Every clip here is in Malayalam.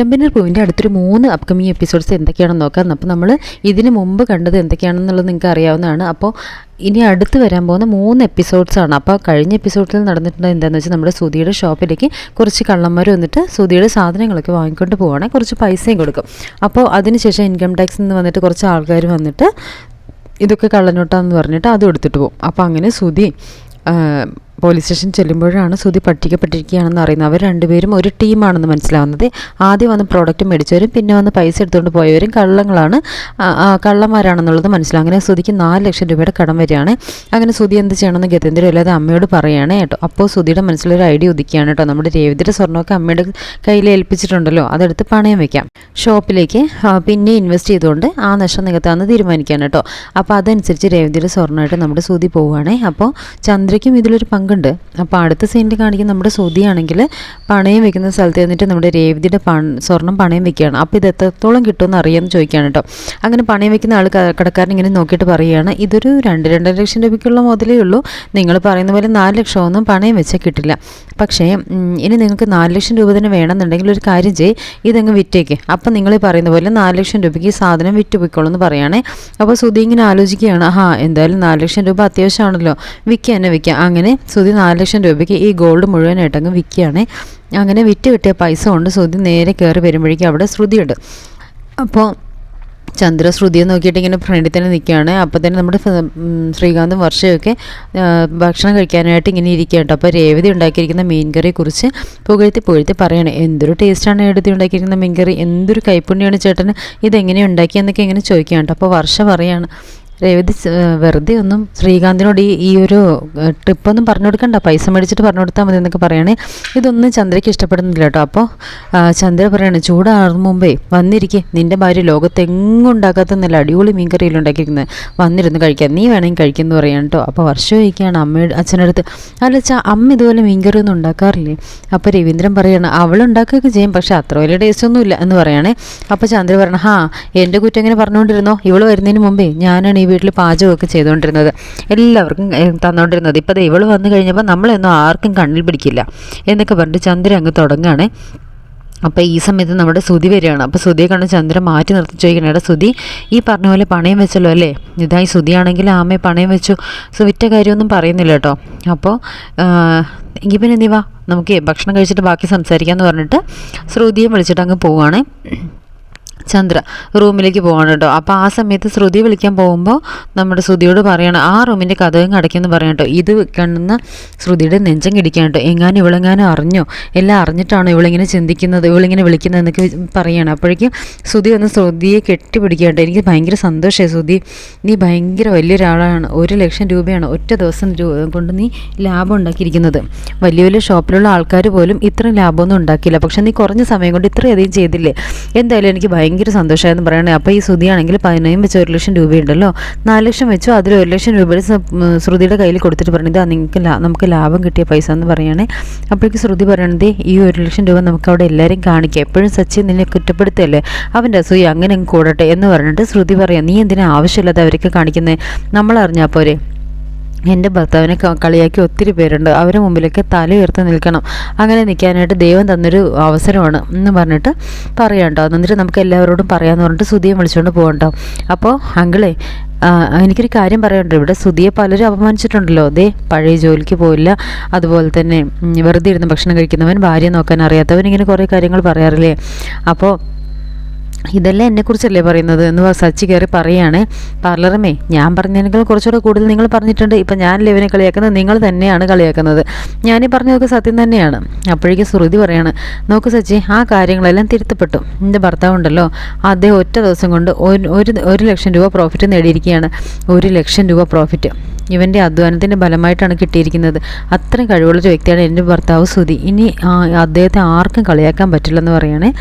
ചെമ്പനീർ പൂവിന്റെ അടുത്തൊരു മൂന്ന് അപ്കമിങ് എപ്പിസോഡ്സ് എന്തൊക്കെയാണെന്ന് നോക്കാം. അപ്പോൾ നമ്മൾ ഇതിന് മുമ്പ് കണ്ടത് എന്തൊക്കെയാണെന്നുള്ളത് നിങ്ങൾക്ക് അറിയാവുന്നതാണ്. അപ്പോൾ ഇനി അടുത്ത് വരാൻ പോകുന്ന മൂന്ന് എപ്പിസോഡ്സാണ് അപ്പോൾ കഴിഞ്ഞ എപ്പിസോഡിൽ നടന്നിട്ടുണ്ട് എന്താണെന്ന് വെച്ചാൽ നമ്മുടെ സുധിയുടെ ഷോപ്പിലേക്ക് കുറച്ച് കള്ളന്മാർ വന്നിട്ട് സുധിയുടെ സാധനങ്ങളൊക്കെ വാങ്ങിക്കൊണ്ട് പോവുകയാണെങ്കിൽ കുറച്ച് പൈസയും കൊടുക്കും. അപ്പോൾ അതിനുശേഷം ഇൻകം ടാക്സിൽ നിന്ന് വന്നിട്ട് കുറച്ച് ആൾക്കാർ വന്നിട്ട് ഇതൊക്കെ കള്ളനോട്ടാന്ന് പറഞ്ഞിട്ട് അതും എടുത്തിട്ട് പോകും. അപ്പോൾ അങ്ങനെ സുധി പോലീസ് സ്റ്റേഷൻ ചെല്ലുമ്പോഴാണ് സുധി പട്ടികപ്പെട്ടിരിക്കുകയാണെന്ന് അറിയുന്നത്. അവർ രണ്ടുപേരും ഒരു ടീമാണെന്ന് മനസ്സിലാവുന്നത്. ആദ്യം വന്ന് പ്രോഡക്റ്റ് മേടിച്ചവരും പിന്നെ വന്ന് പൈസ എടുത്തുകൊണ്ട് പോയവരും കള്ളങ്ങളാണ്. കള്ളന്മാരാണെന്നുള്ളത് മനസ്സിലാവും. അങ്ങനെ സുധിക്ക് നാല് ലക്ഷം രൂപയുടെ കടം വരികയാണ്. അങ്ങനെ സുധി എന്ത് ചെയ്യണമെന്ന് ഗതേന്ദ്രൻ അല്ലാതെ അമ്മയോട് പറയുകയാണ് കേട്ടോ. അപ്പോൾ സുധിയുടെ മനസ്സിലൊരു ഐഡിയ ഉദിക്കുകയാണ് കേട്ടോ. നമ്മുടെ രേവതിയുടെ സ്വർണമൊക്കെ അമ്മയുടെ കയ്യിൽ ഏൽപ്പിച്ചിട്ടുണ്ടല്ലോ. അതെടുത്ത് പണയം വെക്കാം. ഷോപ്പിലേക്ക് പിന്നെ ഇൻവെസ്റ്റ് ചെയ്തുകൊണ്ട് ആ നഷ്ടം നികത്താമെന്ന് തീരുമാനിക്കാൻ കേട്ടോ. അപ്പോൾ അതനുസരിച്ച് രേവതിയുടെ സ്വർണമായിട്ട് നമ്മുടെ സുധി പോവുകയാണേ. അപ്പോൾ ചന്ദ്രയ്ക്കും ഇതിലൊരു പങ്കുണ്ട്. അപ്പോൾ അടുത്ത സീനിൽ കാണിക്കുന്ന നമ്മുടെ സുധിയാണെങ്കിൽ പണയം വെക്കുന്ന സ്ഥലത്ത് നിന്നിട്ട് നമ്മുടെ രേവതിയുടെ പണ സ്വർണം പണയം വെക്കുകയാണ്. അപ്പോൾ ഇത് എത്രത്തോളം കിട്ടുമെന്ന് അറിയാമെന്ന് ചോദിക്കുകയാണ് കേട്ടോ. അങ്ങനെ പണയം വെക്കുന്ന ആൾ കടക്കാരൻ ഇങ്ങനെ നോക്കിയിട്ട് പറയുകയാണ് ഇതൊരു രണ്ട് രണ്ടര ലക്ഷം രൂപയ്ക്കുള്ള മുതലേ ഉള്ളൂ. നിങ്ങൾ പറയുന്ന പോലെ നാല് ലക്ഷമൊന്നും പണയം വെച്ചാൽ കിട്ടില്ല. പക്ഷേ ഇനി നിങ്ങൾക്ക് നാല് ലക്ഷം രൂപ തന്നെ വേണമെന്നുണ്ടെങ്കിൽ ഒരു കാര്യം ചെയ്യ്. ഇതങ്ങ് വിറ്റേക്ക്. അപ്പം നിങ്ങൾ പറയുന്ന പോലെ നാല് ലക്ഷം രൂപയ്ക്ക് ഈ സാധനം വിറ്റ് പോയിക്കോളൂ എന്ന് പറയുകയാണേ. അപ്പോൾ സുധി ഇങ്ങനെ ആലോചിക്കുകയാണ് ആ എന്തായാലും നാല് ലക്ഷം രൂപ അത്യാവശ്യമാണല്ലോ. വിൽക്കുക തന്നെ വിൽക്കുക അങ്ങനെ സുധി നാല് ലക്ഷം രൂപയ്ക്ക് ഈ ഗോൾഡ് മുഴുവനായിട്ട് അങ്ങ് വിൽക്കുകയാണേ. അങ്ങനെ വിറ്റ് കിട്ടിയ പൈസ കൊണ്ട് സുധി നേരെ കയറി വരുമ്പോഴേക്കും അവിടെ ശ്രുതിയുണ്ട്. അപ്പോൾ ചന്ദ്ര ശ്രുതിയെ നോക്കിയിട്ട് ഇങ്ങനെ ഫ്രണ്ടിൽ തന്നെ നിൽക്കുകയാണ്. അപ്പോൾ തന്നെ നമ്മുടെ ശ്രീകാന്തും വർഷയൊക്കെ ഭക്ഷണം കഴിക്കാനായിട്ട് ഇങ്ങനെ ഇരിക്കുകയുണ്ട് അപ്പോൾ രേവതി ഉണ്ടാക്കിയിരിക്കുന്ന മീൻകറിയെ കുറിച്ച് പുകഴ്ത്തി പുകഴ്ത്തി പറയണേ. എന്തൊരു ടേസ്റ്റാണ് എടുത്തി ഉണ്ടാക്കിയിരിക്കുന്ന മീൻകറി? എന്തൊരു കൈപ്പുണ്യാണ് ചേട്ടന്? ഇതെങ്ങനെയാണ് ഉണ്ടാക്കിയെന്നൊക്കെ ഇങ്ങനെ ചോദിക്കുകയുണ്ട് അപ്പോൾ വർഷ പറയാണ്. രേവതി വെറുതെ ഒന്നും ശ്രീകാന്തിനോട് ഈ ഈ ഒരു ട്രിപ്പ് ട്രിപ്പൊന്നും പറഞ്ഞു കൊടുക്കണ്ട. പൈസ മേടിച്ചിട്ട് പറഞ്ഞു കൊടുത്താൽ മതി എന്നൊക്കെ പറയണേ. ഇതൊന്നും ചന്ദ്രയ്ക്ക് ഇഷ്ടപ്പെടുന്നില്ല കേട്ടോ. അപ്പോൾ ചന്ദ്ര പറയണേ ചൂടാറും മുമ്പേ. വന്നിരിക്കേ. നിന്റെ ഭാര്യ ലോകത്തെങ്ങും ഉണ്ടാക്കാത്ത നല്ല അടിപൊളി മീൻകറിയിൽ ഉണ്ടാക്കിയിരിക്കുന്നത് വന്നിരുന്ന് കഴിക്കാം. നീ വേണമെങ്കിൽ കഴിക്കുമെന്ന് പറയാൻ കേട്ടോ. അപ്പോൾ വർഷം ചോദിക്കുകയാണ് അമ്മയുടെ അച്ഛനടുത്ത് അല്ല വെച്ചാൽ അമ്മ ഇതുപോലെ മീൻകറി ഒന്നും ഉണ്ടാക്കാറില്ലേ? അപ്പോൾ രവീന്ദ്രൻ പറയാണ് അവൾ ഉണ്ടാക്കുകയൊക്കെ ചെയ്യും. പക്ഷേ അത്ര വലിയ ടേസ്റ്റ് ഒന്നും ഇല്ല എന്ന് പറയണേ. അപ്പോൾ ചന്ദ്ര പറയണം ഹാ എന്റെ കുറ്റം ഇങ്ങനെ പറഞ്ഞുകൊണ്ടിരുന്നോ? ഇവൾ വരുന്നതിന് മുമ്പേ ഞാനാണ് ഈ വീട്ടിൽ പാചകമൊക്കെ ചെയ്തുകൊണ്ടിരുന്നത് എല്ലാവർക്കും തന്നുകൊണ്ടിരുന്നത് ഇപ്പോൾ ദേ ഇവൾ വന്നു കഴിഞ്ഞപ്പോൾ നമ്മളൊന്നും ആർക്കും കണ്ണിൽ പിടിക്കില്ല എന്നൊക്കെ പറഞ്ഞിട്ട് ചന്ദ്ര അങ്ങ് തുടങ്ങുകയാണ് അപ്പോൾ ഈ സമയത്ത് നമ്മുടെ സുതി വരികയാണ്. അപ്പോൾ സുതിയെ കണ്ട് ചന്ദ്രൻ മാറ്റി നിർത്തി ചോദിക്കണം എടാ സുതി ഈ പറഞ്ഞ പോലെ പണയം വെച്ചല്ലോ അല്ലേ? ഇതായി സുതിയാണെങ്കിൽ ആമയെ പണയം വെച്ചു. സുവിറ്റ കാര്യമൊന്നും പറയുന്നില്ല കേട്ടോ. അപ്പോൾ എങ്കിൽ പിന്നെ നീ വാ. നമുക്ക് ഭക്ഷണം കഴിച്ചിട്ട് ബാക്കി സംസാരിക്കാമെന്ന് പറഞ്ഞിട്ട് ശ്രുതിയെ വിളിച്ചിട്ട് അങ്ങ് പോവുകയാണ് ചന്ദ്ര റൂമിലേക്ക് പോകണം കേട്ടോ. അപ്പോൾ ആ സമയത്ത് ശ്രുതി വിളിക്കാൻ പോകുമ്പോൾ നമ്മുടെ ശ്രുതിയോട് പറയണം ആ റൂമിന്റെ കഥയും അടയ്ക്കുമെന്ന് പറയണം കേട്ടോ. ഇത് കണ്ണുന്ന ശ്രുതിയുടെ നെഞ്ചം കിടിക്കാൻ കേട്ടോ. എങ്ങാനും ഇവളെങ്ങാനും അറിഞ്ഞോ? എല്ലാം അറിഞ്ഞിട്ടാണോ ഇവളിങ്ങനെ ചിന്തിക്കുന്നത്? ഇവളിങ്ങനെ വിളിക്കുന്നത് എന്നൊക്കെ പറയണം. അപ്പോഴേക്കും ശ്രുതി വന്ന് ശ്രുതിയെ കെട്ടിപ്പിടിക്കുക കേട്ടോ. എനിക്ക് ഭയങ്കര സന്തോഷമായി ശ്രുതി. നീ ഭയങ്കര വലിയൊരാളാണ്. ഒരു ലക്ഷം രൂപയാണ് ഒറ്റ ദിവസം കൊണ്ട് നീ ലാഭം ഉണ്ടാക്കിയിരിക്കുന്നത്. വലിയ വലിയ ഷോപ്പിലുള്ള ആൾക്കാർ പോലും ഇത്രയും ലാഭമൊന്നും ഉണ്ടാക്കില്ല പക്ഷേ നീ കുറഞ്ഞ സമയം കൊണ്ട് ഇത്രയധികം ചെയ്തില്ലേ? എന്തായാലും എനിക്ക് ഭയങ്കര സന്തോഷമായെന്ന് പറയണേ. അപ്പോൾ ഈ ശ്രുതിയാണെങ്കിൽ പതിനായിരം വെച്ച് ഒരു ലക്ഷം രൂപയുണ്ടല്ലോ. നാല് ലക്ഷം വെച്ചു അതിൽ ഒരു ലക്ഷം രൂപയുടെ ശ്രുതിയുടെ കയ്യിൽ കൊടുത്തിട്ട് പറഞ്ഞത് "ഇതാ നിങ്ങൾക്ക് നമുക്ക് ലാഭം കിട്ടിയ പൈസ എന്ന് പറയണേ. അപ്പോഴേക്ക് ശ്രുതി പറയണത് ഈ ഒരു ലക്ഷം രൂപ നമുക്ക് അവിടെ എല്ലാവരും കാണിക്കാം. എപ്പോഴും സച്ചിൻ നിന്നെ കുറ്റപ്പെടുത്തല്ലേ? അവന്റെ അസൂയ അങ്ങനെ അങ്ങ് കൂടട്ടെ. എന്ന് പറഞ്ഞിട്ട് ശ്രുതി പറയാം നീ എന്തിനാ ആവശ്യമില്ലാതെ അവരൊക്കെ കാണിക്കുന്നത് നമ്മൾ അറിഞ്ഞാൽ പോരെ. എന്റെ ഭർത്താവിനെ കളിയാക്കി ഒത്തിരി പേരുണ്ട്. അവരുടെ മുമ്പിലൊക്കെ തല ഉയർത്തി നിൽക്കണം. അങ്ങനെ നിൽക്കാനായിട്ട് ദൈവം തന്നൊരു അവസരമാണ് എന്ന് പറഞ്ഞിട്ട് പറയാം കേട്ടോ എന്നിട്ട് നമുക്ക് എല്ലാവരോടും പറയാമെന്ന് പറഞ്ഞിട്ട് സുധിയെ വിളിച്ചുകൊണ്ട് പോകണ്ടോ? അപ്പോൾ അങ്കിളേ എനിക്കൊരു കാര്യം പറയാനുണ്ട്. ഇവിടെ സുധിയെ പലരും അപമാനിച്ചിട്ടുണ്ടല്ലോ. ദേ പഴയ ജോലിക്ക് പോയില്ല. അതുപോലെ തന്നെ വെറുതെ ഇരുന്ന് ഭക്ഷണം കഴിക്കുന്നവൻ ഭാര്യ നോക്കാൻ അറിയാത്തവൻ ഇങ്ങനെ കുറേ കാര്യങ്ങൾ പറയാറില്ലേ? അപ്പോൾ ഇതെല്ലാം എന്നെക്കുറിച്ചല്ലേ പറയുന്നത് എന്ന് സച്ചി കയറി പറയാണ്. പാർലറമേ ഞാൻ പറഞ്ഞതിനേക്കാൾ കുറച്ചുകൂടെ കൂടുതൽ നിങ്ങൾ പറഞ്ഞിട്ടുണ്ട്. ഇപ്പം ഞാൻ ഇവനെ കളിയാക്കുന്നത്? നിങ്ങൾ തന്നെയാണ് കളിയാക്കുന്നത്. ഞാനീ പറഞ്ഞതൊക്കെ സത്യം തന്നെയാണ്. അപ്പോഴേക്കും ശ്രുതി പറയാണ് നോക്ക് സച്ചി ആ കാര്യങ്ങളെല്ലാം തിരുത്തപ്പെട്ടു. എന്റെ ഭർത്താവുണ്ടല്ലോ. അദ്ദേഹം ഒറ്റ ദിവസം കൊണ്ട് ഒരു ഒരു ലക്ഷം രൂപ പ്രോഫിറ്റ് നേടിയിരിക്കുകയാണ്. ഒരു ലക്ഷം രൂപ പ്രോഫിറ്റ് ഇവന്റെ അധ്വാനത്തിന്റെ ഫലമായിട്ടാണ് കിട്ടിയിരിക്കുന്നത്. അത്രയും കഴിവുള്ള വ്യക്തിയാണ് എന്റെ ഭർത്താവ് സുധി. ഇനി അദ്ദേഹത്തെ ആർക്കും കളിയാക്കാൻ പറ്റില്ലെന്ന് പറയുകയാണേ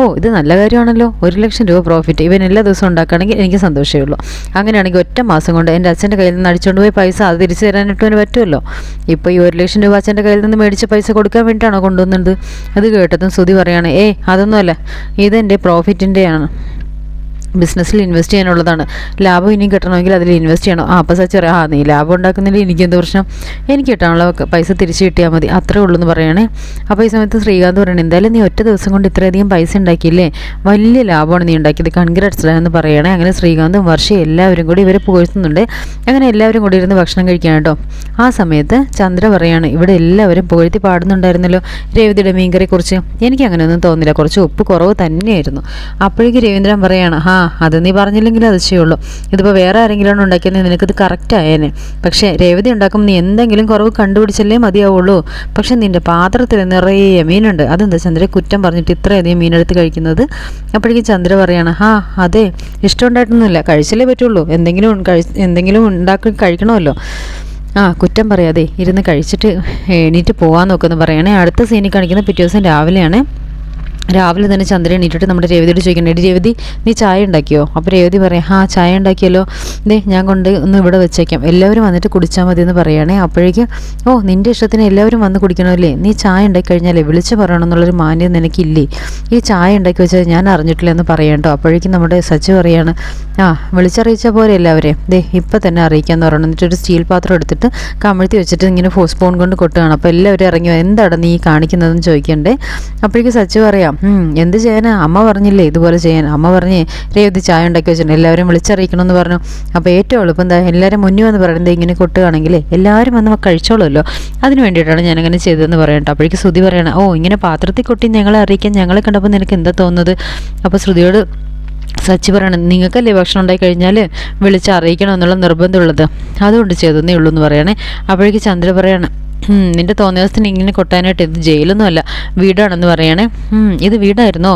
ഓ ഇത് നല്ല കാര്യമാണല്ലോ. ഒരു ലക്ഷം രൂപ പ്രോഫിറ്റ് ഇവൻ എല്ലാ ദിവസവും ഉണ്ടാക്കുകയാണെങ്കിൽ എനിക്ക് സന്തോഷമേ ഉള്ളൂ. അങ്ങനെയാണെങ്കിൽ ഒറ്റ മാസം കൊണ്ട് എന്റെ അച്ഛന്റെ കയ്യിൽ നിന്ന് അടിച്ചുകൊണ്ട് പോയി പൈസ അത് തിരിച്ചു തരാനിട്ട് അവന് പറ്റുമല്ലോ? ഇപ്പോൾ ഈ ഒരു ലക്ഷം രൂപ അച്ഛന്റെ കയ്യിൽ നിന്ന് മേടിച്ച പൈസ കൊടുക്കാൻ വേണ്ടിയിട്ടാണോ കൊണ്ടുവന്നത്? അത് കേട്ടതും സുധി പറയുകയാണ് ഏയ് അതൊന്നുമല്ല. ഇതെന്റെ പ്രോഫിറ്റിന്റെയാണ് ബിസിനസ്സിൽ ഇൻവെസ്റ്റ് ചെയ്യാനുള്ളതാണ്. ലാഭം ഇനിയും കിട്ടണമെങ്കിൽ അതിൽ ഇൻവെസ്റ്റ് ചെയ്യണം. ആ അപ്പം സച്ചറി ആ നീ ലാഭം ഉണ്ടാക്കുന്നതിൽ എനിക്ക് എന്ത് പ്രശ്നം? എനിക്ക് കിട്ടാനുള്ള പൈസ തിരിച്ച് കിട്ടിയാൽ മതി. അത്രേ ഉള്ളൂ എന്ന് പറയണേ. അപ്പോൾ ഈ സമയത്ത് ശ്രീകാന്ത് പറയണേ എന്തായാലും നീ ഒറ്റ ദിവസം കൊണ്ട് ഇത്രയധികം പൈസ ഉണ്ടാക്കിയില്ലേ? വലിയ ലാഭമാണ് നീ ഉണ്ടാക്കിയത്. കൺഗ്രാറ്റ്സ് എന്ന് പറയണേ. അങ്ങനെ ശ്രീകാന്തും വർഷം എല്ലാവരും കൂടി ഇവരെ പുകഴ്ത്തുന്നുണ്ട്. അങ്ങനെ എല്ലാവരും കൂടി ഇരുന്ന് ഭക്ഷണം കഴിക്കാൻ കേട്ടോ. ആ സമയത്ത് ചന്ദ്ര പറയാണ് ഇവിടെ എല്ലാവരും പുകഴ്ത്തി പാടുന്നുണ്ടായിരുന്നല്ലോ രേവതിയുടെ മീൻകറിയെക്കുറിച്ച്. എനിക്ക് അങ്ങനെയൊന്നും തോന്നില്ല കുറച്ച് ഉപ്പ് കുറവ് തന്നെയായിരുന്നു. അപ്പോഴേക്ക് രവീന്ദ്രൻ പറയാണ് ആ അത് നീ പറഞ്ഞില്ലെങ്കിൽ അത് ചെയ്യുള്ളൂ. ഇതിപ്പോൾ വേറെ ആരെങ്കിലും ഉണ്ടാക്കിയാൽ നിനക്കിത് കറക്റ്റ് ആയേനെ. പക്ഷേ രേവതി ഉണ്ടാക്കും നീ എന്തെങ്കിലും കുറവ് കണ്ടുപിടിച്ചല്ലേ മതിയാവുള്ളൂ. പക്ഷേ നിന്റെ പാത്രത്തിൽ നിറയെ മീനുണ്ട്. അതെന്താ ചന്ദ്ര കുറ്റം പറഞ്ഞിട്ട് ഇത്രയധികം മീനെടുത്ത് കഴിക്കുന്നത്? അപ്പോഴേക്കും ചന്ദ്ര പറയാണ് ആ അതെ. ഇഷ്ടമുണ്ടായിട്ടൊന്നുമില്ല. കഴിച്ചല്ലേ പറ്റുള്ളൂ. എന്തെങ്കിലും എന്തെങ്കിലും ഉണ്ടാക്കി കഴിക്കണമല്ലോ. ആ കുറ്റം പറയാതെ ഇരുന്ന് കഴിച്ചിട്ട് എണീറ്റ് പോകാൻ നോക്കുമെന്ന് പറയണേ. അടുത്ത സീനിൽ കാണിക്കുന്ന പിറ്റേ ദിവസം രാവിലെയാണ്. രാവിലെ തന്നെ ചന്ദ്രൻ എണീറ്റിട്ട് നമ്മുടെ രേവതിയോട് ചോദിക്കണ്ടേ രേവതി നീ ചായ ഉണ്ടാക്കിയോ? അപ്പോൾ രേവതി പറയാം ആ ചായ ഉണ്ടാക്കിയല്ലോ. ദേ ഞാൻ കൊണ്ട് ഒന്ന് ഇവിടെ വെച്ചേക്കാം. എല്ലാവരും വന്നിട്ട് കുടിച്ചാൽ മതി എന്ന് പറയുകയാണേ അപ്പോഴേക്കും ഓ നിന്റെ ഇഷ്ടത്തിന് എല്ലാവരും വന്ന് കുടിക്കണമല്ലേ? നീ ചായ ഉണ്ടാക്കി കഴിഞ്ഞാലേ വിളിച്ച് പറയണമെന്നുള്ളൊരു മാന്യം നിനക്കില്ലേ? ഈ ചായ ഉണ്ടാക്കി വെച്ചാൽ ഞാൻ അറിഞ്ഞിട്ടില്ല എന്ന് പറയണ്ടോ അപ്പോഴേക്കും നമ്മുടെ സച്ച് പറയാണ് ആ വിളിച്ചറിയിച്ച പോലെ എല്ലാവരെയും ദേ ഇപ്പം തന്നെ അറിയിക്കാമെന്ന് പറയണം. എന്നിട്ട് ഒരു സ്റ്റീൽ പാത്രം എടുത്തിട്ട് കമിഴ്ത്തി വെച്ചിട്ട് ഇങ്ങനെ ഫോസ്പോൺ കൊണ്ട് കൊട്ടുകയാണ്. അപ്പോൾ എല്ലാവരും ഇറങ്ങി എന്താണ് നീ കാണിക്കുന്നതെന്ന് ചോദിക്കണ്ടേ? അപ്പോഴേക്കും സച്ച് പറയാം എന്ത് ചെയ്യാനാ? അമ്മ പറഞ്ഞില്ലേ ഇതുപോലെ ചെയ്യാൻ. അമ്മ പറഞ്ഞ് രേവതി ചായ ഉണ്ടാക്കി വെച്ചിട്ടുണ്ട്. എല്ലാവരും വിളിച്ചറിയിക്കണമെന്ന് പറഞ്ഞു. അപ്പോൾ ഏറ്റവും എളുപ്പം എന്താ എല്ലാവരും മുന്നിൽ വന്ന് പറയുന്നത് ഇങ്ങനെ കൊട്ടുകയാണെങ്കിൽ എല്ലാവരും വന്ന് കഴിച്ചോളുമല്ലോ. അതിന് വേണ്ടിയിട്ടാണ് ഞാൻ അങ്ങനെ ചെയ്തതെന്ന് പറയട്ടെ അപ്പോഴേക്ക് ശ്രുതി പറയണം ഓ ഇങ്ങനെ പാത്രത്തിൽ കൊട്ടി ഞങ്ങളെ അറിയിക്കാൻ ഞങ്ങളെ കണ്ടപ്പോൾ നിനക്ക് എന്താ തോന്നുന്നത്? അപ്പോൾ ശ്രുതിയോട് സച്ചി പറയണം നിങ്ങൾക്കല്ലേ ഭക്ഷണം ഉണ്ടായി കഴിഞ്ഞാൽ വിളിച്ച് അറിയിക്കണം എന്നുള്ള നിർബന്ധമുള്ളത്? അതുകൊണ്ട് ചെയ്തതേ ഉള്ളൂ എന്ന് പറയണേ. അപ്പോഴേക്ക് ചന്ദ്ര പറയണം നിന്റെ തോന്നിയവസ്ഥന് ഇങ്ങനെ കൊട്ടാനായിട്ട് ഇത് ജയിലൊന്നും അല്ല വീടാണെന്ന് പറയണേ. ഇത് വീടായിരുന്നോ?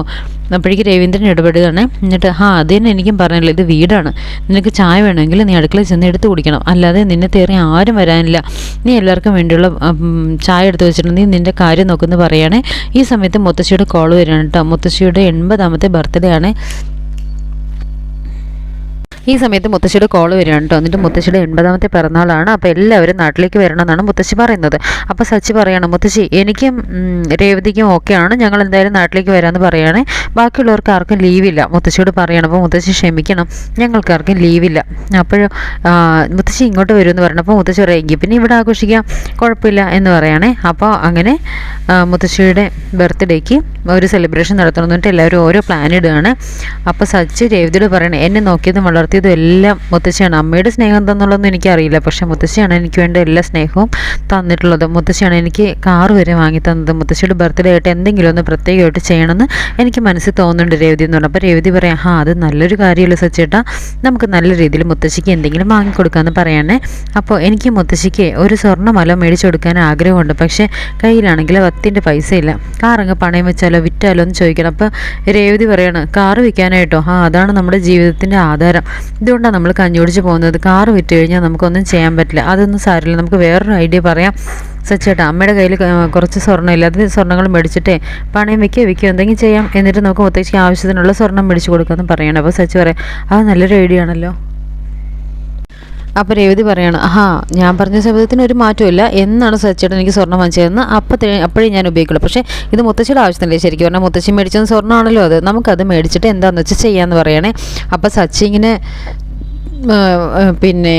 അപ്പോഴേക്ക് രവീന്ദ്രൻ ഇടപെടുകയാണ്. എന്നിട്ട് ആ അത് തന്നെ എനിക്കും പറഞ്ഞല്ലോ ഇത് വീടാണ്. നിനക്ക് ചായ വേണമെങ്കിൽ നീ അടുക്കള ചെന്ന് എടുത്ത് കുടിക്കണം. അല്ലാതെ നിന്നെ തേറി ആരും വരാനില്ല. നീ എല്ലാവർക്കും വേണ്ടിയുള്ള ചായ എടുത്ത് വെച്ചിട്ടുണ്ട് നീ നിന്റെ കാര്യം നോക്കുമെന്ന് പറയുകയാണെ ഈ സമയത്ത് മുത്തശ്ശിയുടെ കോൾ വരികയാണ് കേട്ടോ. മുത്തശ്ശിയുടെ എൺപതാമത്തെ ബർത്ത്ഡേ ആണ്. ഈ സമയത്ത് മുത്തശ്ശിയുടെ കോൾ വരികയാണ് കേട്ടോ. എന്നിട്ട് മുത്തശ്ശിയുടെ എൺപതാമത്തെ പിറന്നാളാണ്. അപ്പോൾ എല്ലാവരും നാട്ടിലേക്ക് വരണമെന്നാണ് മുത്തശ്ശി പറയുന്നത്. അപ്പോൾ സച്ചി പറയണം മുത്തശ്ശി എനിക്കും രേവതിക്കും ഓക്കെയാണ് ഞങ്ങൾ എന്തായാലും നാട്ടിലേക്ക് വരാമെന്ന് പറയുകയാണേ ബാക്കിയുള്ളവർക്ക് ആർക്കും ലീവില്ല മുത്തശ്ശിയോട് പറയണം അപ്പോൾ മുത്തശ്ശി ക്ഷമിക്കണം. ഞങ്ങൾക്ക് ആർക്കും ലീവില്ല അപ്പോഴും മുത്തശ്ശി ഇങ്ങോട്ട് വരുമെന്ന് പറയണം. അപ്പോൾ മുത്തശ്ശി പറയുമെങ്കിൽ പിന്നെ ഇവിടെ ആഘോഷിക്കാം. കുഴപ്പമില്ല. എന്ന് പറയുകയാണേ അപ്പോൾ അങ്ങനെ മുത്തശ്ശിയുടെ ബർത്ത്ഡേക്ക് ഒരു സെലിബ്രേഷൻ നടത്തണം എന്നിട്ട് എല്ലാവരും ഓരോ പ്ലാൻ ഇടുകയാണ്. അപ്പോൾ സച്ചി രേവതിയോട് പറയണേ എന്നെ നോക്കിയതും വളർത്തി നടത്തിയതും എല്ലാം മുത്തശ്ശിയാണ്. അമ്മയുടെ സ്നേഹം തന്നുള്ളതൊന്നും എനിക്കറിയില്ല. പക്ഷെ മുത്തശ്ശിയാണ് എനിക്ക് വേണ്ട എല്ലാ സ്നേഹവും തന്നിട്ടുള്ളത്. മുത്തശ്ശിയാണ് എനിക്ക് കാറ് വരെ വാങ്ങി തന്നത്. മുത്തശ്ശിയുടെ ബർത്ത്ഡേ ആയിട്ട് എന്തെങ്കിലും ഒന്ന് പ്രത്യേകമായിട്ട് ചെയ്യണമെന്ന് എനിക്ക് മനസ്സിൽ തോന്നുന്നുണ്ട് രേവതി എന്ന് പറഞ്ഞു. അപ്പോൾ രേവതി പറയാം ആ അത് നല്ലൊരു കാര്യമല്ല സച്ചേട്ടാ. നമുക്ക് നല്ല രീതിയിൽ മുത്തശ്ശിക്ക് എന്തെങ്കിലും വാങ്ങിക്കൊടുക്കാമെന്ന് പറയണേ. അപ്പോൾ എനിക്ക് മുത്തശ്ശിക്ക് ഒരു സ്വർണമല മേടിച്ചു കൊടുക്കാൻ ആഗ്രഹമുണ്ട്. പക്ഷേ കയ്യിലാണെങ്കിൽ പത്തിന്റെ പൈസ ഇല്ല കാറങ്ങ് പണയം വെച്ചാലോ വിറ്റാലോ എന്ന് ചോദിക്കണം. അപ്പോൾ രേവതി പറയാണ് കാറ് വിൽക്കാനായിട്ടോ? ആ അതാണ് നമ്മുടെ ജീവിതത്തിന്റെ ആധാരം. ഇതുകൊണ്ടാണ് നമ്മൾ കഞ്ഞോടിച്ച് പോകുന്നത്. കാറ് വിറ്റ് കഴിഞ്ഞാൽ നമുക്കൊന്നും ചെയ്യാൻ പറ്റില്ല. അതൊന്നും സാരമില്ല. നമുക്ക് വേറൊരു ഐഡിയ പറയാം. സച്ചേട്ടാ അമ്മയുടെ കയ്യിൽ കുറച്ച് സ്വർണം ഇല്ല അത് സ്വർണങ്ങൾ മേടിച്ചിട്ടേ പണയം വെക്കുക വെക്കുക എന്തെങ്കിലും ചെയ്യാം എന്നിട്ട് നമുക്ക് മുത്തശ്ശിക്ക് ആവശ്യത്തിനുള്ള സ്വർണം മേടിച്ച് കൊടുക്കാമെന്ന് പറയണം. അപ്പോൾ സച്ച് പറയാം അത് നല്ലൊരു ഐഡിയ ആണല്ലോ. അപ്പോൾ രേവതി പറയണം ആ ഞാൻ പറഞ്ഞ ശബ്ദത്തിന് ഒരു മാറ്റമില്ല എന്നാണ് സച്ചേട്ടൻ എനിക്ക് സ്വർണം വാങ്ങിച്ചതെന്ന് അപ്പോഴത്തെ അപ്പോഴേ ഞാൻ ഉപയോഗിക്കുള്ളൂ. പക്ഷേ ഇത് മുത്തശ്ശിയുടെ ആവശ്യത്തിനല്ലേ? ശരിക്കും പറഞ്ഞാൽ മുത്തശ്ശി മേടിച്ചത് സ്വർണമാണല്ലോ അത്. നമുക്കത് മേടിച്ചിട്ട് എന്താണെന്ന് വെച്ചാൽ ചെയ്യാമെന്ന് പറയണേ. അപ്പോൾ സച്ചി ഇങ്ങനെ പിന്നെ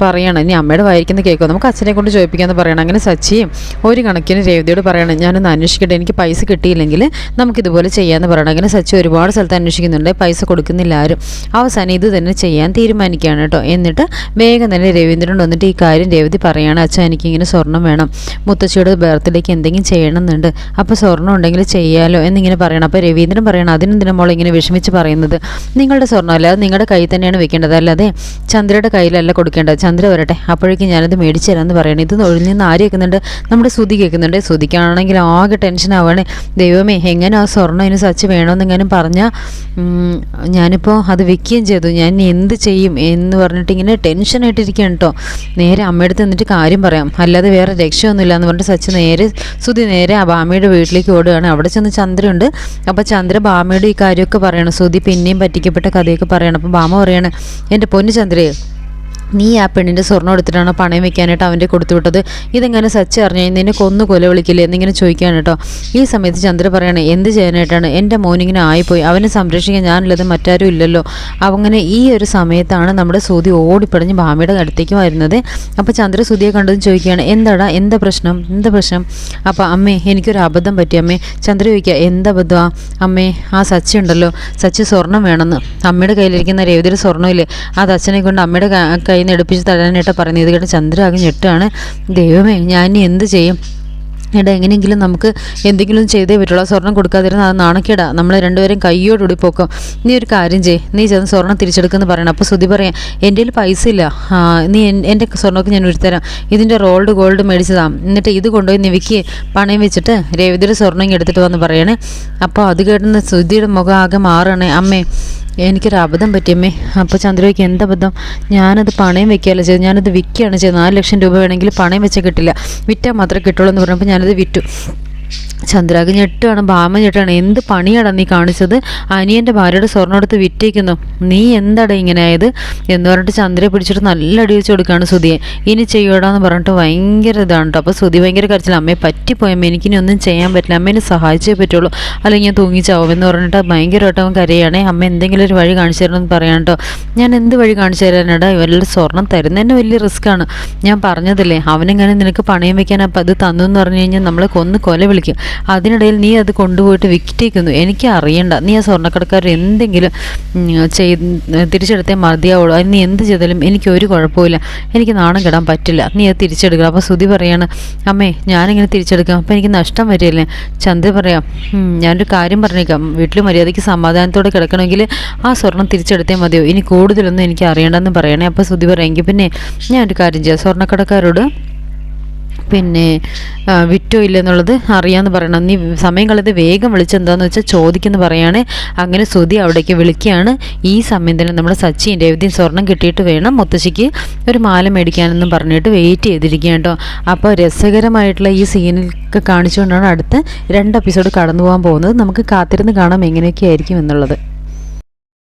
പറയണം ഇനി അമ്മയുടെ വായിക്കുന്ന കേൾക്കുക നമുക്ക് അച്ഛനെ കൊണ്ട് ചോദിപ്പിക്കാമെന്ന് പറയണം. അങ്ങനെ സച്ചിയും ഒരു കണക്കിന് രേവതിയോട് പറയണം ഞാനൊന്ന് അന്വേഷിക്കട്ടെ എനിക്ക് പൈസ കിട്ടിയില്ലെങ്കിൽ നമുക്കിതുപോലെ ചെയ്യാമെന്ന് പറയണം. അങ്ങനെ സച്ചി ഒരുപാട് സ്ഥലത്ത് അന്വേഷിക്കുന്നുണ്ട് പൈസ കൊടുക്കുന്നില്ല ആരും. അവസാനം ഇത് തന്നെ ചെയ്യാൻ തീരുമാനിക്കുകയാണ് കേട്ടോ. എന്നിട്ട് വേഗം തന്നെ രവീന്ദ്രൻ വന്നിട്ട് ഈ കാര്യം രേവതി പറയുകയാണ് അച്ഛൻ എനിക്കിങ്ങനെ സ്വർണം വേണം. മുത്തശ്ശിയുടെ ബർത്ത്ഡേക്ക് എന്തെങ്കിലും ചെയ്യണമെന്നുണ്ട്. അപ്പോൾ സ്വർണം ഉണ്ടെങ്കിൽ ചെയ്യാലോ എന്നിങ്ങനെ പറയണം. അപ്പോൾ രവീന്ദ്രൻ പറയണം അതിനെന്തിനാ മോളെ ഇങ്ങനെ വിഷമിച്ച് പറയുന്നത്? നിങ്ങളുടെ സ്വർണം അല്ലാതെ നിങ്ങളുടെ കയ്യിൽ തന്നെയാണ് വെക്കേണ്ടത്. അല്ലാതെ ചന്ദ്രയുടെ കയ്യിലല്ല കൊടുക്കേണ്ടത്. ചന്ദ്ര വരട്ടെ അപ്പോഴേക്കും ഞാനത് മേടിച്ചു തരാമെന്ന് പറയണേ ഇത് ഒഴിൽ നിന്ന് ആര് കേൾക്കുന്നുണ്ട് നമ്മുടെ ശ്രുതി കേൾക്കുന്നുണ്ട്. ശ്രുതിക്കാണെങ്കിൽ ആകെ ടെൻഷൻ ആവുകയാണ്. ദൈവമേ എങ്ങനെ ആ സ്വർണം അതിന് സച്ച് വേണമെന്നെങ്ങാനും പറഞ്ഞാൽ ഞാനിപ്പോൾ അത് വെക്കുകയും ചെയ്തു. ഞാൻ എന്ത് ചെയ്യും എന്ന് പറഞ്ഞിട്ട് ഇങ്ങനെ ടെൻഷനായിട്ടിരിക്കുകയാണ് കേട്ടോ. നേരെ അമ്മയടുത്ത് നിന്നിട്ട് കാര്യം പറയാം. അല്ലാതെ വേറെ രക്ഷയൊന്നുമില്ല എന്ന് പറഞ്ഞിട്ട് സച്ച് നേരെ ശ്രുതി നേരെ ആ ബാമയുടെ വീട്ടിലേക്ക് ഓടുകയാണ്. അവിടെ ചെന്ന് ചന്ദ്രയുണ്ട്. അപ്പോൾ ചന്ദ്ര ബാമയുടെ ഈ കാര്യമൊക്കെ പറയണം. ശ്രുതി പിന്നെയും പറ്റിക്കപ്പെട്ട കഥയൊക്കെ പറയണം. അപ്പോൾ ബാമ പറയാണ് എന്റെ പൊന്നു ചന്ദ്രയെ നീ ആ പെണ്ണിന്റെ സ്വർണം എടുത്തിട്ടാണ് പണയം വെക്കാനായിട്ട് അവന്റെ കൊടുത്തു വിട്ടത്? ഇതെങ്ങനെ സച്ച് അറിഞ്ഞു? നിന്നെ കൊന്നു കൊല വിളിക്കില്ലേ? എന്നിങ്ങനെ ചോദിക്കുകയാണ് കേട്ടോ. ഈ സമയത്ത് ചന്ദ്ര പറയണേ എന്ത് ചെയ്യാനായിട്ടാണ്? എന്റെ മോനിങ്ങനെ ആയിപ്പോയി. അവനെ സംരക്ഷിക്കാൻ ഞാനുള്ളത് മറ്റാരും ഇല്ലല്ലോ. അങ്ങനെ ഈ ഒരു സമയത്താണ് നമ്മുടെ സുതി ഓടിപ്പടഞ്ഞ് ഭാമിയുടെ അടുത്തേക്ക് വരുന്നത്. അപ്പോൾ ചന്ദ്ര സുതിയെ കണ്ടതും ചോദിക്കുകയാണ് എന്താടാ? എന്താ പ്രശ്നം? എന്താ പ്രശ്നം? അപ്പോൾ അമ്മേ എനിക്കൊരു അബദ്ധം പറ്റി അമ്മേ. ചന്ദ്ര ചോദിക്കുക എന്താ അബദ്ധമാ അമ്മേ ആ സച്ചി ഉണ്ടല്ലോ. സച്ചി സ്വർണം വേണമെന്ന്. അമ്മയുടെ കയ്യിലിരിക്കുന്ന രേവതിയുടെ സ്വർണമില്ലേ അത് അച്ഛനെ കൊണ്ട് അമ്മയുടെ കയ്യിൽ നിന്ന് എടുപ്പിച്ച് തരാനായിട്ട് പറയുന്നത്. ഇത് ചന്ദ്ര ആകെ ഞെട്ടാണ്. ദൈവമേ ഞാൻ ഇനി എന്ത് ചെയ്യും? എടാ എങ്ങനെയെങ്കിലും നമുക്ക് എന്തെങ്കിലും ചെയ്തേ പറ്റുള്ളൂ. സ്വർണം കൊടുക്കാതിരുന്ന അത് നാണക്കേടാ. നമ്മൾ രണ്ടുപേരും കയ്യോടുകൂടി പോക്കും. നീ ഒരു കാര്യം ചെയ് നീ ചെന്ന് സ്വർണം തിരിച്ചെടുക്കുമെന്ന് പറയണം. അപ്പോൾ ശ്രുതി പറയാം എന്റെ കയ്യിൽ പൈസ ഇല്ല. നീ എന്റെ സ്വർണമൊക്കെ ഞാൻ ഉരുത്തരാം. ഇതിന്റെ റോൾഡ് ഗോൾഡ് മേടിച്ചതാണ് എന്നിട്ട് ഇത് കൊണ്ടുപോയി നിവിക്ക് പണയം വെച്ചിട്ട് രേവതിയുടെ സ്വർണം എടുത്തിട്ട് വന്ന് പറയണേ. അപ്പോൾ അത് കേട്ടുന്ന ശ്രുതിയുടെ മുഖം ആകെ മാറണേ അമ്മേ എനിക്കൊരു അബദ്ധം പറ്റിയമ്മേ. അപ്പോൾ ചന്ദ്രയ്ക്ക് എന്ത് അബദ്ധം? ഞാനത് പണയം വെക്കുകയല്ല ചെയ്തത്. ഞാനത് വിൽക്കുകയാണ് ചെയ്തത്. നാല് ലക്ഷം രൂപ വേണമെങ്കിൽ പണയം വെച്ചാൽ കിട്ടില്ല. വിറ്റാൽ മാത്രമേ കിട്ടുള്ളൂ എന്ന് പറഞ്ഞപ്പോൾ ഞാനത് വിറ്റു. ചന്ദ്രാഗ് ഞെട്ടാണ് ഭാമ ഞെട്ടാണ് എന്ത് പണിയാടാ നീ കാണിച്ചത്? അനിയന്റെ ഭാര്യയുടെ സ്വർണം എടുത്ത് വിറ്റേക്കുന്നു. നീ എന്താടാ ഇങ്ങനെ ആയത്? എന്ന് പറഞ്ഞിട്ട് ചന്ദ്രയെ പിടിച്ചിട്ട് നല്ല അടി വെച്ച് കൊടുക്കുകയാണ് സുധിയെ. ഇനി ചെയ്യൂടാന്ന് പറഞ്ഞിട്ട് ഭയങ്കര ഇതാണ് കേട്ടോ അപ്പോൾ സുധി ഭയങ്കര കരച്ചില്ല അമ്മയെ പറ്റിപ്പോയമ്മ എനിക്കിനി ഒന്നും ചെയ്യാൻ പറ്റില്ല. അമ്മേനെ സഹായിച്ചേ പറ്റുള്ളൂ. അല്ലെങ്കിൽ ഞാൻ തൂങ്ങിച്ചാവും എന്ന് പറഞ്ഞിട്ട് ഭയങ്കരമായിട്ട് അവൻ കരയാണേ. അമ്മ എന്തെങ്കിലും ഒരു വഴി കാണിച്ചു തരണമെന്ന് പറയാം കേട്ടോ ഞാൻ എന്ത് വഴി കാണിച്ചു തരാനാടാ? ഇവരുടെ സ്വർണം തരുന്നതന്നെ വലിയ റിസ്ക്കാണ്. ഞാൻ പറഞ്ഞതല്ലേ അവനെങ്ങനെ നിനക്ക് പണയം വെക്കാൻ അപ്പം അത് തന്നു എന്ന് പറഞ്ഞു കഴിഞ്ഞാൽ നമ്മളെ കൊന്ന് കൊല വിളിക്കും. അതിനിടയിൽ നീ അത് കൊണ്ടുപോയിട്ട് വിറ്റേക്കുന്നു എനിക്ക് അറിയണ്ട. നീ ആ സ്വർണക്കടക്കാരൻ എന്തെങ്കിലും ചെയ് തിരിച്ചെടുത്തേ മതിയാവുള്ളൂ. അതിന് നീ എന്ത് ചെയ്താലും എനിക്ക് ഒരു കുഴപ്പമില്ല എനിക്ക് നാണം കെടാൻ പറ്റില്ല. നീ അത് തിരിച്ചെടുക്കുക അപ്പോൾ ശ്രുതി പറയാണ് അമ്മേ ഞാനിങ്ങനെ തിരിച്ചെടുക്കാം. അപ്പോൾ എനിക്ക് നഷ്ടം വരികയല്ലേ? ചന്ദ്ര പറയാം "ഉം, ഞാനൊരു കാര്യം പറഞ്ഞേക്കാം. വീട്ടിൽ മര്യാദയ്ക്ക് സമാധാനത്തോടെ കിടക്കണമെങ്കിൽ ആ സ്വർണം തിരിച്ചെടുത്തേ മതിയോ ഇനി കൂടുതലൊന്നും എനിക്ക് അറിയണ്ടെന്ന് പറയണേ. അപ്പോൾ ശ്രുതി പറയാം എങ്കിൽ പിന്നെ ഞാനൊരു കാര്യം ചെയ്യാം. സ്വർണക്കടക്കാരോട് പിന്നെ വിറ്റോ ഇല്ലെന്നുള്ളത് അറിയാമെന്ന് പറയണം. നീ സമയം കളത് വേഗം വിളിച്ചെന്താന്ന് വെച്ചാൽ ചോദിക്കുന്നു പറയാണ്. അങ്ങനെ ശ്രുതി അവിടേക്ക് വിളിക്കുകയാണ്. ഈ സമയം തന്നെ നമ്മുടെ സച്ചിൻ രവിദ്യൻ സ്വർണം കിട്ടിയിട്ട് വേണം മുത്തശ്ശിക്ക് ഒരു മാല മേടിക്കാനെന്നും പറഞ്ഞിട്ട് വെയിറ്റ് ചെയ്തിരിക്കുകയാണ് കേട്ടോ. അപ്പോൾ രസകരമായിട്ടുള്ള ഈ സീനിലൊക്കെ കാണിച്ചുകൊണ്ടാണ് അടുത്ത രണ്ട് എപ്പിസോഡ് കടന്നു പോകാൻ പോകുന്നത്. നമുക്ക് കാത്തിരുന്ന് കാണാം എങ്ങനെയൊക്കെ ആയിരിക്കും എന്നുള്ളത്.